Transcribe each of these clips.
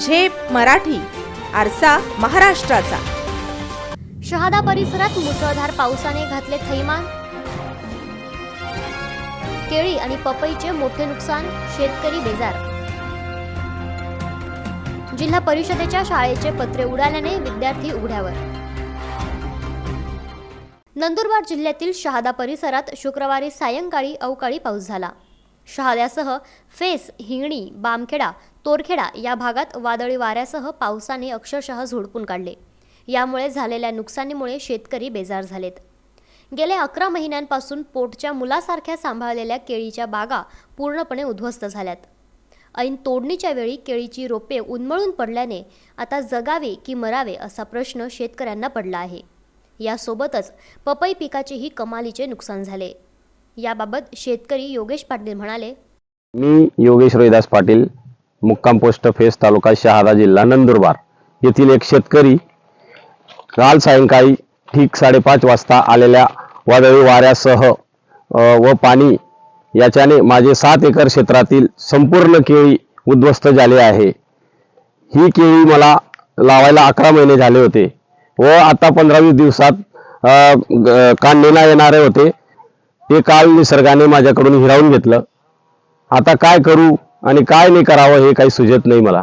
झेप मराठी आरसा महाराष्ट्राचा. शहादा परिसरात मुसळधार पावसाने घातले थैमान. केळी आणि पपईचे मोठे नुकसान शेतकरी बेजार. जिल्हा परिषदेच्या शाळेचे पत्रे उडाल्याने विद्यार्थी उघड्यावर. नंदुरबार जिल्ह्यातील शहादा परिसरात शुक्रवारी सायंकाळी अवकाळी पाऊस झाला. शहाद्यासह फेस हिंगणी बामखेडा तोरखेडा या भागात वादळी वाऱ्यासह पावसाने अक्षरशः झोडपून काढले. यामुळे झालेल्या नुकसानीमुळे शेतकरी बेजार झालेत. गेल्या अकरा महिन्यांपासून पोटच्या मुलासारख्या सांभाळलेल्या केळीच्या बागा पूर्णपणे उद्ध्वस्त झाल्यात. ऐन तोडणीच्या वेळी केळीची रोपे उन्मळून पडल्याने आता जगावे की मरावे असा प्रश्न शेतकऱ्यांना पडला आहे. यासोबतच पपई पिकाचेही कमालीचे नुकसान झाले. याबाबत शेतकरी योगेश पाटील म्हणाले मी योगेश रोहिदास पाटील मुक्काम पोस्ट फेस तालुका शहादा जिल्हा नंदुरबार. येथील एक शेतकरी काल सायंकाळी ठीक साडेपाच वाजता आलेल्या वादळी वाऱ्यासह व पाणी याच्याने माझे सात एकर क्षेत्रातील संपूर्ण केळी उद्ध्वस्त झाले आहे. ही केळी मला लावायला अकरा महिने झाले होते. व आता पंधरावीस दिवसात अ, येणारे होते. हे काल निसर्गाने माझ्याकडून हिरावून घेतलं. आता काय करू आणि काय नाही करावं हे काही सुजत नाही मला.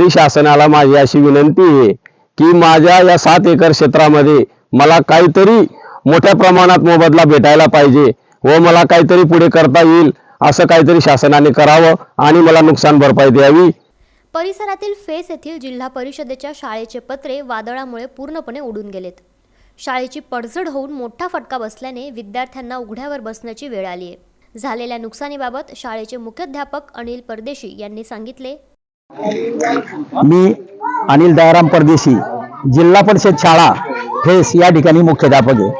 शासनाला माझी अशी विनंती आहे की माझ्या या सात एकर क्षेत्रामध्ये मला काहीतरी मोठ्या प्रमाणात मोबदला भेटायला पाहिजे व मला काहीतरी पुढे करता येईल असं काहीतरी शासनाने करावं आणि मला नुकसान भरपाई द्यावी. परिसरातील फेस येथील जिल्हा परिषदेच्या शाळेचे पत्रे वादळामुळे पूर्णपणे उडून गेलेत. शाळेची पडझड होऊन मोठा फटका बसल्याने विद्यार्थ्यांना उघड्यावर बसण्याची वेळ आली आहे. झालेल्या नुकसानीबाबत शाळेचे मुख्याध्यापक अनिल परदेशी यांनी सांगितले. मी अनिल दयाराम परदेशी जिल्हा परिषद शाळा फेस या ठिकाणी मुख्याध्यापक आहे.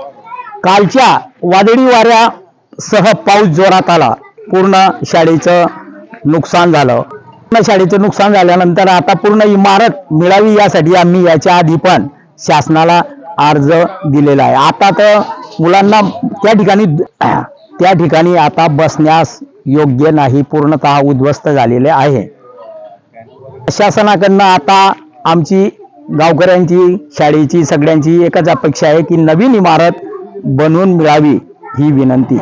कालच्या वादळी वाऱ्यासह पाऊस जोरात आला. पूर्ण शाळेचं नुकसान झालं. पूर्ण शाळेचं नुकसान झाल्यानंतर आता पूर्ण इमारत मिळावी यासाठी आम्ही याच्या आधी पण शासनाला अर्ज दिलेला आहे. आता तर मुलांना त्या ठिकाणी त्या ठिकाणी आता बसण्यास योग्य नाही पूर्णतः उद्ध्वस्त झालेले आहे. शासनाकडनं आता आमची गावकऱ्यांची शाळेची सगळ्यांची एकच अपेक्षा आहे की नवीन इमारत बनवून मिळावी ही विनंती.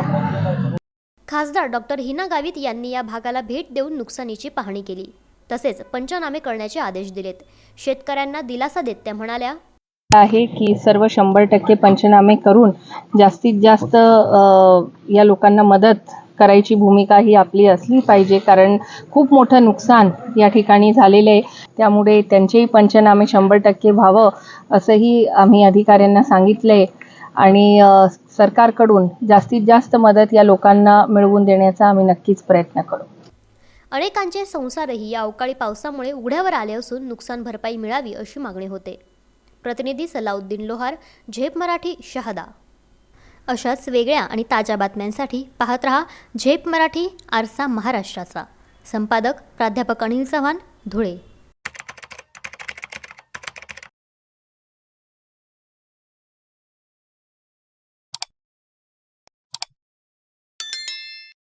खासदार डॉक्टर हिना गावित यांनी या भागाला भेट देऊन नुकसानीची पाहणी केली. तसेच पंचनामे करण्याचे आदेश दिलेत. शेतकऱ्यांना दिलासा देत त्या म्हणाल्या आहे की सर्व शंभर टक्के पंचनामे करून जास्तीत जास्त या लोकांना मदत करायची भूमिका ही आपली असली पाहिजे. कारण खूप मोठं नुकसान या ठिकाणी झालेलं आहे. त्यामुळे त्यांचेही पंचनामे शंभर टक्के व्हावं असंही आम्ही अधिकाऱ्यांना सांगितलं आहे आणि सरकारकडून जास्तीत जास्त मदत या लोकांना मिळवून देण्याचा आम्ही नक्कीच प्रयत्न करू. अनेकांचे संसारही या अवकाळी पावसामुळे उघड्यावर आले असून नुकसान भरपाई मिळावी अशी मागणी होते. प्रतिनिधी सलाउद्दीन लोहार झेप मराठी शहादा. अशाच वेगळ्या आणि ताज्या बातम्यांसाठी पाहत रहा झेप मराठी आरसा महाराष्ट्राचा. संपादक प्राध्यापक अनिल चव्हाण धुळे.